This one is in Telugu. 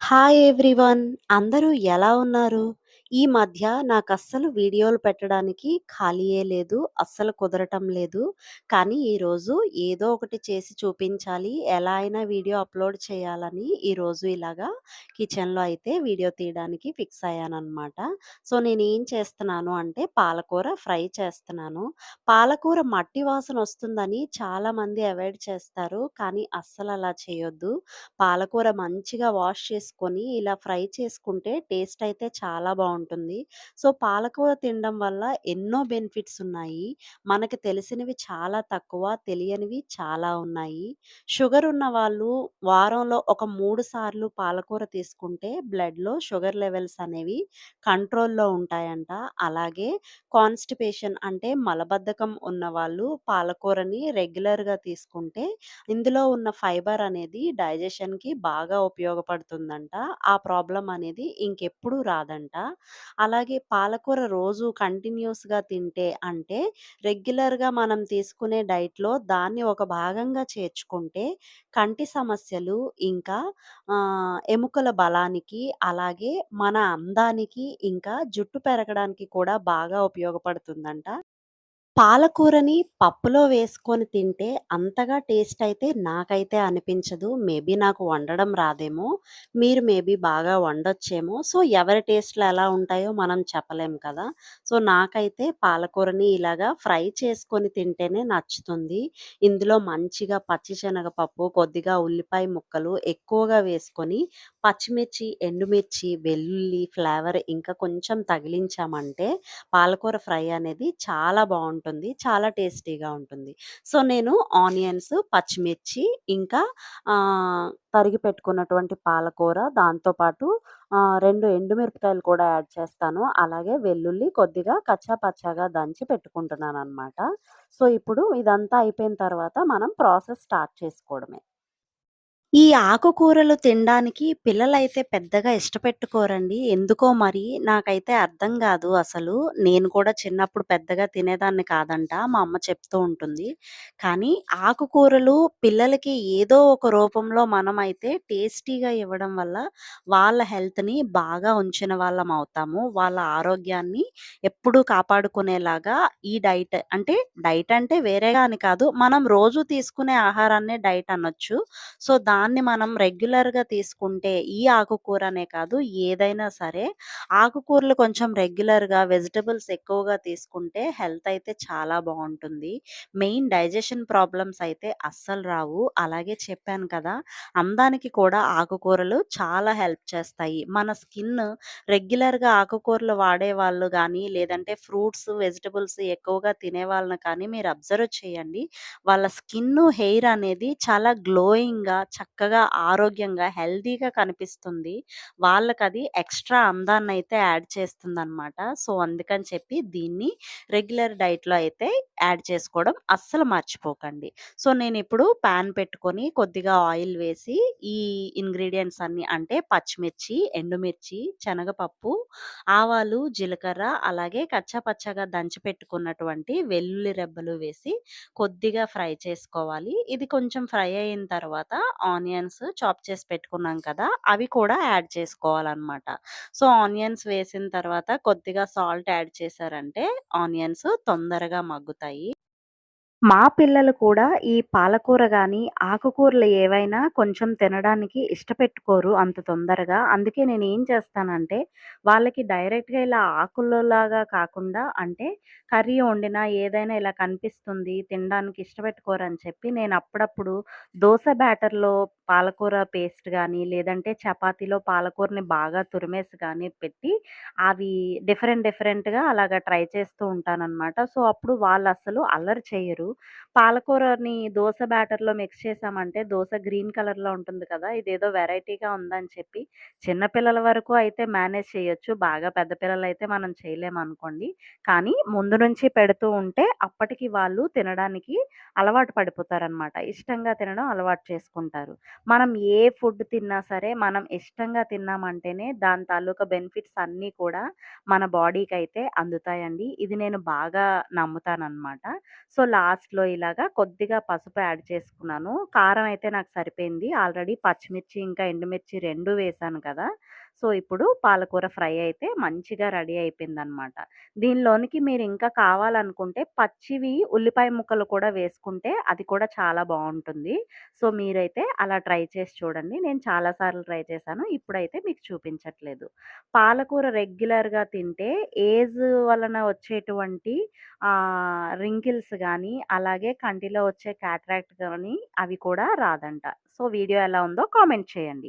Hi everyone. అందరూ ఎలా ఉన్నారు? ఈ మధ్య నాకు అస్సలు వీడియోలు పెట్టడానికి ఖాళీయే లేదు. అస్సలు కుదరటం లేదు. కానీ ఈరోజు ఏదో ఒకటి చేసి చూపించాలి. ఎలా అయినా వీడియో అప్‌లోడ్ చేయాలని ఈరోజు ఇలాగా కిచెన్‌లో అయితే వీడియో తీయడానికి ఫిక్స్ అయ్యానమాట సో, నేను ఏం చేస్తున్నాను అంటే పాలకూర ఫ్రై చేస్తున్నాను. పాలకూర మట్టి వాసన వస్తుందని చాలామంది అవాయిడ్ చేస్తారు. కానీ అస్సలు అలా చేయొద్దు. పాలకూర మంచిగా వాష్ చేసుకొని ఇలా ఫ్రై చేసుకుంటే టేస్ట్ అయితే చాలా ఉంటుంది సో, పాలకూర తినడం వల్ల ఎన్నో బెనిఫిట్స్ ఉన్నాయి. మనకు తెలిసినవి చాలా తక్కువ, తెలియనివి చాలా ఉన్నాయి. షుగర్ ఉన్న వాళ్ళు వారంలో ఒక మూడు సార్లు పాలకూర తీసుకుంటే బ్లడ్‌లో షుగర్ లెవెల్స్ అనేవి కంట్రోల్‌లో ఉంటాయంట. అలాగే కాన్‌స్టిపేషన్ అంటే మలబద్ధకం ఉన్నవాళ్ళు పాలకూరని రెగ్యులర్‌గా తీసుకుంటే ఇందులో ఉన్న ఫైబర్ అనేది డైజెషన్‌కి బాగా ఉపయోగపడుతుందంట. ఆ ప్రాబ్లం అనేది ఇంకెప్పుడు రాదంట. అలాగే పాలకూర రోజు కంటిన్యూస్‌గా తింటే అంటే రెగ్యులర్‌గా మనం తీసుకునే డైట్‌లో దాన్ని ఒక భాగంగా చేర్చుకుంటే కంటి సమస్యలు ఇంకా ఎముకల బలానికి అలాగే మన అందానికి ఇంకా జుట్టు పెరగడానికి కూడా బాగా ఉపయోగపడుతుందంట. పాలకూరని పప్పులో వేసుకొని తింటే అంతగా టేస్ట్ అయితే నాకైతే అనిపించదు. మేబీ నాకు వండడం రాదేమో! మీరు మేబీ బాగా వండొచ్చేమో! సో, ఎవరి టేస్ట్‌లు ఎలా ఉంటాయో మనం చెప్పలేం కదా! సో, నాకైతే పాలకూరని ఇలాగా ఫ్రై చేసుకొని తింటేనే నచ్చుతుంది. ఇందులో మంచిగా పచ్చిశనగపప్పు కొద్దిగా ఉల్లిపాయ ముక్కలు ఎక్కువగా వేసుకొని పచ్చిమిర్చి, ఎండుమిర్చి, వెల్లుల్లి ఫ్లేవర్ ఇంకా కొంచెం తగిలించామంటే పాలకూర ఫ్రై అనేది చాలా బాగుంటుంది ఉంటుంది చాలా టేస్టీగా ఉంటుంది. సో, నేను ఆనియన్స్, పచ్చిమిర్చి ఇంకా తరిగి పెట్టుకున్నటువంటి పాలకూర దాంతో పాటు ఆహ్, 2 ఎండుమిరపకాయలు కూడా యాడ్ చేస్తాను. అలాగే వెల్లుల్లి కొద్దిగా కచ్చా పచ్చాగా దంచి పెట్టుకుంటున్నాను అనమాట సో, ఇప్పుడు ఇదంతా అయిపోయిన తర్వాత మనం ప్రాసెస్ స్టార్ట్ చేసుకోవడమే. ఈ ఆకుకూరలు తినడానికి పిల్లలైతే పెద్దగా ఇష్టపెట్టుకోరండి. ఎందుకో మరి నాకైతే అర్థం గాదు అసలు. నేను కూడా చిన్నప్పుడు పెద్దగా తినేదాన్ని కాదంట. మా అమ్మ చెప్తూ ఉంటుంది. కానీ ఆకుకూరలు పిల్లలకి ఏదో ఒక రూపంలో మనమైతే టేస్టీగా ఇవ్వడం వల్ల వాళ్ళ హెల్త్‌ని బాగా ఉంచిన వాళ్ళం అవుతాము. వాళ్ళ ఆరోగ్యాన్ని ఎప్పుడూ కాపాడుకునేలాగా ఈ డైట్ అంటే డైట్ అంటే వేరేగా అని కాదు. మనం రోజు తీసుకునే ఆహారాన్నే డైట్ అనొచ్చు. సో, దాన్ని మనం రెగ్యులర్‌గా తీసుకుంటే ఈ ఆకుకూర అనే కాదు ఏదైనా సరే ఆకుకూరలు కొంచెం రెగ్యులర్‌గా వెజిటబుల్స్ ఎక్కువగా తీసుకుంటే హెల్త్ అయితే చాలా బాగుంటుంది మెయిన్ డైజెషన్ ప్రాబ్లమ్స్ అయితే అస్సలు రావు. అలాగే చెప్పాను కదా! అందానికి కూడా ఆకుకూరలు చాలా హెల్ప్ చేస్తాయి. మన స్కిన్ రెగ్యులర్‌గా ఆకుకూరలు వాడే వాళ్ళు కానీ లేదంటే ఫ్రూట్స్, వెజిటబుల్స్ ఎక్కువగా తినే వాళ్ళని కానీ మీరు అబ్జర్వ్ చేయండి. వాళ్ళ స్కిన్ హెయిర్ అనేది చాలా గ్లోయింగ్‌గా, చక్క చక్కగా, ఆరోగ్యంగా, హెల్తీగా కనిపిస్తుంది. వాళ్ళకి అది ఎక్స్‌ట్రా అందాన్ని అయితే యాడ్ చేస్తుంది అనమాట సో, అందుకని చెప్పి దీన్ని రెగ్యులర్ డైట్‌లో అయితే యాడ్ చేసుకోవడం అస్సలు మర్చిపోకండి. సో, నేను ఇప్పుడు పాన్ పెట్టుకొని కొద్దిగా ఆయిల్ వేసి ఈ ఇంగ్రీడియంట్స్ అన్ని అంటే పచ్చిమిర్చి, ఎండుమిర్చి, శనగపప్పు, ఆవాలు, జీలకర్ర అలాగే కచ్చపచ్చగా దంచి పెట్టుకున్నటువంటి వెల్లుల్లి రెబ్బలు వేసి కొద్దిగా ఫ్రై చేసుకోవాలి. ఇది కొంచెం ఫ్రై అయిన తర్వాత ఆనియన్ ఆనియన్స్ చాప్ చేసి పెట్టుకున్నాం కదా! అవి కూడా యాడ్ చేసుకోవాలన్నమాట సో, ఆనియన్స్ వేసిన తర్వాత కొద్దిగా సాల్ట్ యాడ్ చేశారంటే ఆనియన్స్ తొందరగా మగ్గుతాయి. మా పిల్లలు కూడా ఈ పాలకూర కానీ ఆకుకూరలు ఏవైనా కొంచెం తినడానికి ఇష్టపెట్టుకోరు అంత తొందరగా. అందుకే నేను ఏం చేస్తానంటే, వాళ్ళకి డైరెక్ట్‌గా ఇలా ఆకుల్లోలాగా కాకుండా అంటే కర్రీ వండినా ఏదైనా ఇలా కనిపిస్తుంది, తినడానికి ఇష్టపెట్టుకోరు అని చెప్పి నేను అప్పుడప్పుడు దోశ బ్యాటర్‌లో పాలకూర పేస్ట్ కానీ లేదంటే చపాతీలో పాలకూరని బాగా తురిమేసి కానీ పెట్టి, అవి డిఫరెంట్ డిఫరెంట్‌గా అలాగా ట్రై చేస్తూ ఉంటానన్నమాట సో, అప్పుడు వాళ్ళు అసలు అల్లరి చేయరు పాలకూరని దోశ బ్యాటర్‌లో మిక్స్ చేశామంటే దోశ గ్రీన్ కలర్‌లో ఉంటుంది కదా! ఇదేదో వెరైటీగా ఉందని చెప్పి చిన్నపిల్లల వరకు అయితే మేనేజ్ చేయొచ్చు. బాగా పెద్ద పిల్లలైతే మనం చేయలేమనుకోండి. కానీ ముందు నుంచి పెడుతూ ఉంటే అప్పటికి వాళ్ళు తినడానికి అలవాటు పడిపోతారనమాట. ఇష్టంగా తినడం అలవాటు చేసుకుంటారు. మనం ఏ ఫుడ్ తిన్నా సరే, మనం ఇష్టంగా తిన్నామంటేనే దాని తాలూకా బెనిఫిట్స్ అన్నీ కూడా మన బాడీకి అయితే అందుతాయండి. ఇది నేను బాగా నమ్ముతానమాట సో, లాస్ట్‌లో ఇలాగా కొద్దిగా పసుపు యాడ్ చేసుకున్నాను. కారం అయితే నాకు సరిపోయింది. ఆల్రెడీ పచ్చిమిర్చి, ఇంకా ఎండుమిర్చి రెండు వేశాను కదా! సో, ఇప్పుడు పాలకూర ఫ్రై అయితే మంచిగా రెడీ అయిపోయిందనమాట. దీనిలోనికి మీరు ఇంకా కావాలనుకుంటే పచ్చివి ఉల్లిపాయ ముక్కలు కూడా వేసుకుంటే అది కూడా చాలా బాగుంటుంది సో, మీరైతే అలా ట్రై చేసి చూడండి. నేను చాలా సార్లు ట్రై చేశాను. ఇప్పుడైతే మీకు చూపించట్లేదు. పాలకూర రెగ్యులర్‌గా తింటే ఏజ్ వలన వచ్చేటువంటి రింకిల్స్ కానీ అలాగే కంటిలో వచ్చే క్యాట్రాక్ట్ కానీ అవి కూడా రాదంట. సో, వీడియో ఎలా ఉందో కామెంట్ చేయండి.